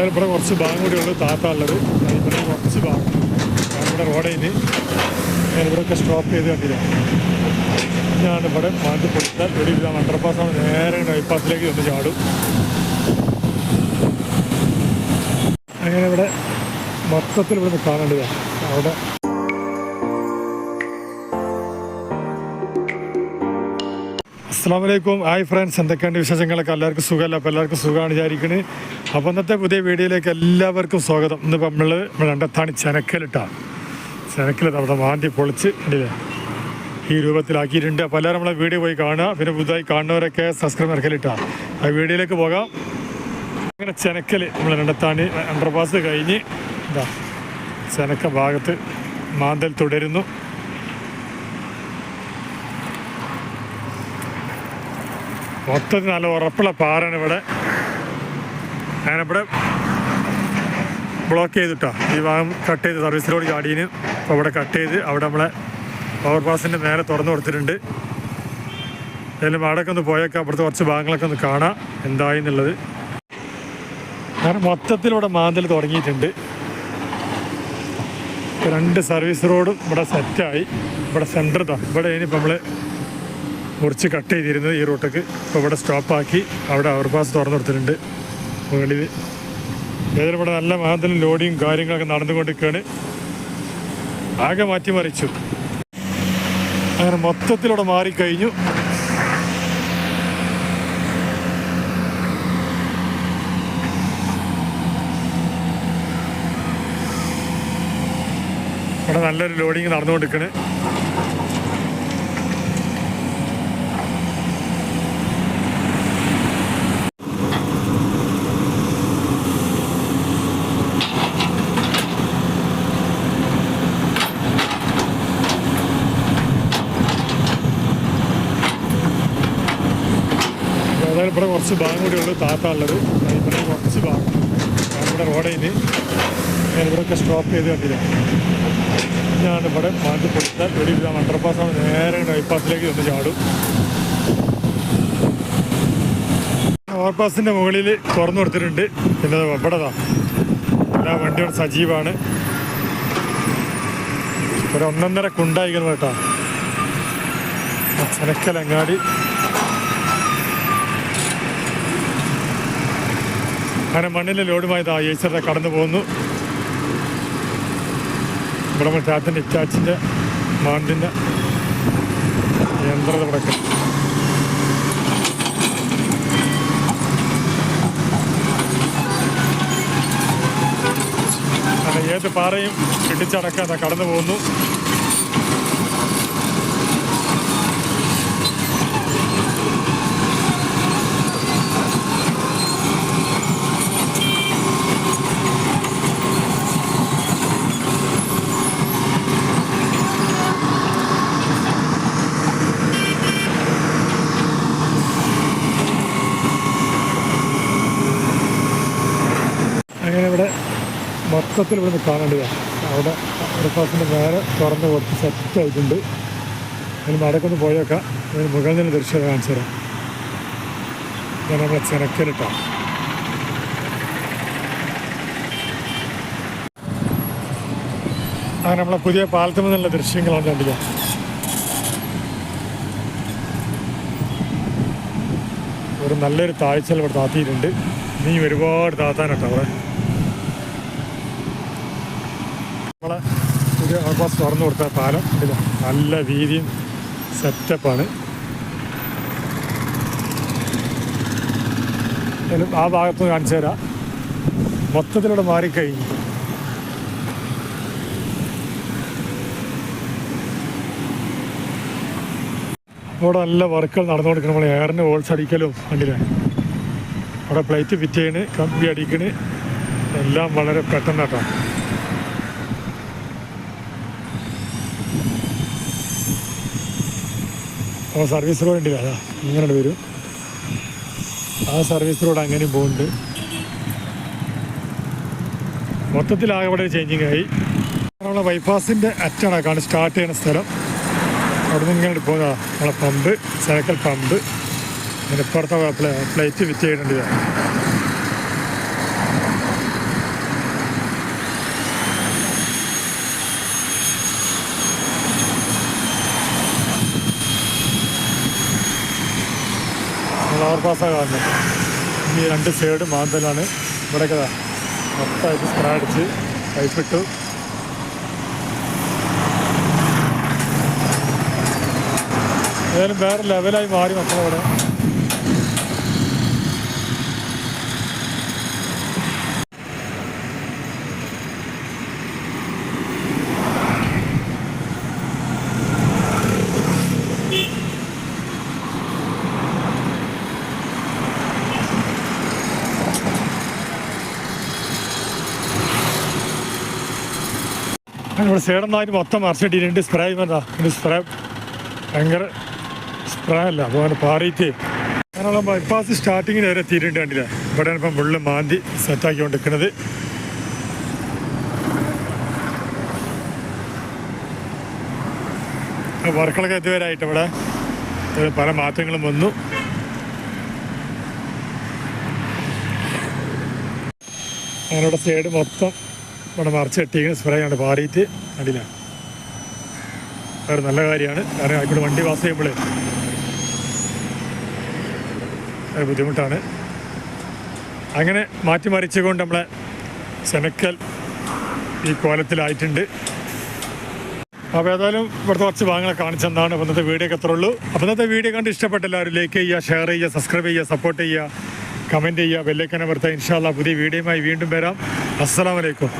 അതായത് ഇവിടെ കുറച്ച് ഭാഗം കൂടി ഉള്ളു ഉള്ളത്. ഇവിടെ കുറച്ച് ഭാഗം. ഇവിടെ റോഡിൽ നിന്ന് ഞാൻ ഇവിടെയൊക്കെ സ്റ്റോപ്പ് ചെയ്ത് കണ്ടില്ല? ഞാൻ ഇവിടെ മാറ്റി പൊട്ടിച്ചാൽ വെളിയിൽ അണ്ടർപാസ്സാണ് നേരെ ബൈപ്പാസിലേക്ക് ഒന്ന് ചാടും. അങ്ങനെ ഇവിടെ മൊത്തത്തിൽ ഇവിടെ കാണേണ്ടതാണ് അവിടെ അസ്സാം വലൈക്കും ഹായ് ഫ്രണ്ട്സ് എന്തൊക്കെയാണ് വിശേഷങ്ങളൊക്കെ? എല്ലാവർക്കും സുഖമല്ല? അപ്പോൾ എല്ലാവർക്കും സുഖമാണ് വിചാരിക്കുന്നത് അപ്പോൾ ഇന്നത്തെ പുതിയ വീഡിയോയിലേക്ക് എല്ലാവർക്കും സ്വാഗതം. ഇന്ന് നമ്മൾ രണ്ടത്താണ് ചെനക്കലിട്ടാണ് ചെനക്കലിട്ട് അവിടെ മാന്തി പൊളിച്ച് കണ്ടില്ലേ? ഈ രൂപത്തിലാക്കിയിട്ടുണ്ട്. അപ്പോൾ എല്ലാവരും നമ്മളെ വീഡിയോ പോയി കാണുക. പിന്നെ പുതുതായി കാണുന്നവരൊക്കെ സബ്സ്ക്രൈബ് ഇറക്കലിട്ടാണ് ആ വീഡിയോയിലേക്ക് പോകാം. അങ്ങനെ ചെനക്കൽ നമ്മൾ രണ്ടത്താണി അണ്ടർപാസ് കഴിഞ്ഞ് എന്താ ചെനക്ക ഭാഗത്ത് മാന്തൽ തുടരുന്നു. മൊത്തത്തിൽ നല്ല ഉറപ്പുള്ള പാറാണ് ഇവിടെ. അങ്ങനെ ഇവിടെ ബ്ലോക്ക് ചെയ്തിട്ടോ. ഈ ഭാഗം കട്ട് ചെയ്ത് സർവീസ് റോഡ് ചാടീന് അപ്പോൾ ഇവിടെ കട്ട് ചെയ്ത് അവിടെ നമ്മളെ പവർ പാസിന്റെ നേരെ തുറന്നു കൊടുത്തിട്ടുണ്ട്. ഏതായാലും അവിടെയൊക്കെ ഒന്ന് പോയേക്കാം. അവിടുത്തെ കുറച്ച് ഭാഗങ്ങളൊക്കെ ഒന്ന് കാണാം. എന്തായി എന്നുള്ളത്. കാരണം മൊത്തത്തിൽ ഇവിടെ മാന്തൽ തുടങ്ങിയിട്ടുണ്ട്. രണ്ട് സർവീസ് റോഡും ഇവിടെ സെറ്റായി ഇവിടെ സെന്റർ താ ഇവിടെ ഇനിയിപ്പോൾ നമ്മൾ മുറിച്ച് കട്ട് ചെയ്തിരുന്നത് ഈ റൂട്ടക്ക് അപ്പോൾ ഇവിടെ സ്റ്റോപ്പാക്കി അവിടെ ഓവർപാസ് തുറന്നു കൊടുത്തിട്ടുണ്ട് മുകളിൽ ഏതായാലും ഇവിടെ നല്ല മാന്തലും ലോഡിയും കാര്യങ്ങളൊക്കെ നടന്നുകൊണ്ടിരിക്കുകയാണ്. ആകെ മാറ്റിമറിച്ചു അങ്ങനെ മൊത്തത്തിലൂടെ മാറിക്കഴിഞ്ഞു. ഇവിടെ നല്ലൊരു ലോഡിങ് നടന്നുകൊണ്ടിരിക്കണ് ഏതായാലും ഇവിടെ കുറച്ച് ഭാഗം കൂടി ഉള്ളു ഉള്ളത്. ഇവിടെ കുറച്ച് ഭാഗം. നമ്മുടെ നിന്ന് ഞാൻ ഇവിടെയൊക്കെ സ്റ്റോപ്പ് ചെയ്ത് കണ്ടില്ല ഞാൻ ഇവിടെ മാറ്റി പൊട്ടിച്ചാൽ വെളിയിൽ അണ്ടർപാസ്സാണ് നേരെ ബൈപ്പാസിലേക്ക് ഒന്ന് ചാടും. ഓവർപാസിന്റെ മുകളിൽ തുറന്നു കൊടുത്തിട്ടുണ്ട്. പിന്നെ ഇവിടെതാ എല്ലാ വണ്ടികളും സജീവമാണ് ഒരു ഒന്നൊന്നര കുണ്ടായിക്കണം കേട്ടോ. ചെനക്കലങ്ങാടി അങ്ങനെ മണ്ണിലെ ലോഡുമായി ഇതാ ഏച്ചറിനെ കടന്നു പോകുന്നു. ഇവിടെ മറ്റാത്തിന്റെ ഇച്ചാച്ചിന്റെ മാണ്ടിന്റെ യന്ത്രത കിടക്കും ഏത് പാറയും ഇടിച്ചടക്കാതെ കടന്നു പോകുന്നു. അങ്ങനെ ഇവിടെ മൊത്തത്തിൽ ഇവിടെ കാണേണ്ടതാണ് അവിടെ ബ്രേക്ക്ഫാസ്റ്റിന്റെ നേരെ തുറന്ന് കൊടുത്ത് സെറ്റ് ആയിട്ടുണ്ട്. അതിന് മടക്കൊന്ന് പോയേക്കാം. അതിന് മുകളിൽ നിന്ന് ദൃശ്യം കാണിച്ചു തരാം. ഞാൻ നമ്മളെ ചെനക്കലിട്ടാണ് അങ്ങനെ നമ്മളെ പുതിയ പാലത്തിൽ നിന്നുള്ള ദൃശ്യങ്ങളാണ് കണ്ടില്ല ഒരു നല്ലൊരു താഴ്ചയിൽ ഇവിടെ താത്തിയിട്ടുണ്ട്. നീ ഒരുപാട് താത്താനട്ടോ അവിടെ. നമ്മളെ പുതിയ ഓവർപാസ് തുറന്നു കൊടുത്ത പാലം. ഇല്ല നല്ല വീതിയും സെറ്റപ്പാണ് ആ ഭാഗത്ത് കാണിച്ചു തരാം. മൊത്തത്തിലൂടെ മാറിക്കഴിഞ്ഞു. ഇവിടെ നല്ല വർക്കുകൾ നടന്നുകൊടുക്കണം നമ്മൾ എയറിന് ഹോൾസ് അടിക്കലും കണ്ടില്ലേ? അവിടെ പ്ലേറ്റ് ഫിറ്റ് ചെയ്യണ് കമ്പി അടിക്കണ്. എല്ലാം വളരെ പെട്ടെന്നാട്ടോ. അപ്പോൾ സർവീസ് റോഡ് ഉണ്ട് അതാ ഇങ്ങനെ വരും. ആ സർവീസ് റോഡ് അങ്ങനെയും പോകുന്നുണ്ട് മൊത്തത്തിലാകെ ഇവിടെ ചേഞ്ചിങ് ആയി. നമ്മളെ ബൈപ്പാസിന്റെ അറ്റണക്കാണ് സ്റ്റാർട്ട് ചെയ്യുന്ന സ്ഥലം. അവിടെ നിന്ന് ഇങ്ങനെ പോകുന്ന നമ്മളെ പമ്പ് സൈക്കിൾ പമ്പ് പിന്നെ ഇപ്പുറത്തെ പ്ലേറ്റ് വിറ്റ് ചെയ്യുന്നുണ്ട് ഇത്. ബൈപ്പാസാണ് കാണുന്നത് ഈ രണ്ട് സൈഡ് മാന്തലാണ്. ഇവിടെയൊക്കെ മൊത്തമായിട്ട് സ്പ്രേ അടിച്ച് പൈപ്പിട്ടു ഏതായാലും വേറെ ലെവലായി മാറി മക്കളവിടെ ഇവിടെ സൈഡൊന്നായിട്ട് മൊത്തം മറിച്ചിട്ടിട്ടുണ്ട് സ്പ്രേ ചെയ്യുമ്പോൾ ഇത് സ്പ്രേ ഭയങ്കര സ്പ്രേ അല്ല അപ്പോൾ പാറിയിട്ട്. അങ്ങനെയുള്ള ബൈപ്പാസ് സ്റ്റാർട്ടിങ്ങിന് വരെ എത്തിയിട്ടുണ്ട് കണ്ടില്ല? ഇവിടെയാണ് ഇപ്പം ഫുള്ള് മാന്തി സെറ്റാക്കി കൊണ്ടിരിക്കുന്നത് വർക്കുകളൊക്കെ ഇതുവരെ ഇവിടെ. പല മാറ്റങ്ങളും വന്നു. അങ്ങനെ സൈഡ് മൊത്തം ഇവിടെ മറിച്ച് കെട്ടിയിരിക്കുന്ന സ്പ്രേ ആണ് പാറിയിട്ട് അടിയിലാണ് വേറെ നല്ല കാര്യമാണ്. കാരണം ആയിക്കോട്ടെ വണ്ടി പാസ് ചെയ്യുമ്പോൾ അത് ബുദ്ധിമുട്ടാണ്. അങ്ങനെ മാറ്റി മറിച്ചുകൊണ്ട് നമ്മളെ ചെനക്കൽ ഈ കോലത്തിലായിട്ടുണ്ട്. അപ്പോൾ ഏതായാലും ഇവിടുത്തെ കുറച്ച് ഭാഗങ്ങളെ കാണിച്ചെന്നാണ് ഇന്നത്തെ വീഡിയോ ഒക്കെ അത്രേ ഉള്ളൂ. അപ്പോൾ ഇന്നത്തെ വീഡിയോ കണ്ട് ഇഷ്ടപ്പെട്ട എല്ലാവരും ലൈക്ക് ചെയ്യുക ഷെയർ ചെയ്യുക സബ്സ്ക്രൈബ് ചെയ്യുക സപ്പോർട്ട് ചെയ്യുക കമന്റ് ചെയ്യുക ബെല്ലൈക്കനെ വരുത്തുക ഇൻഷാല്ല പുതിയ വീഡിയോയുമായി വീണ്ടും വരാം. അസ്സലാമലൈക്കും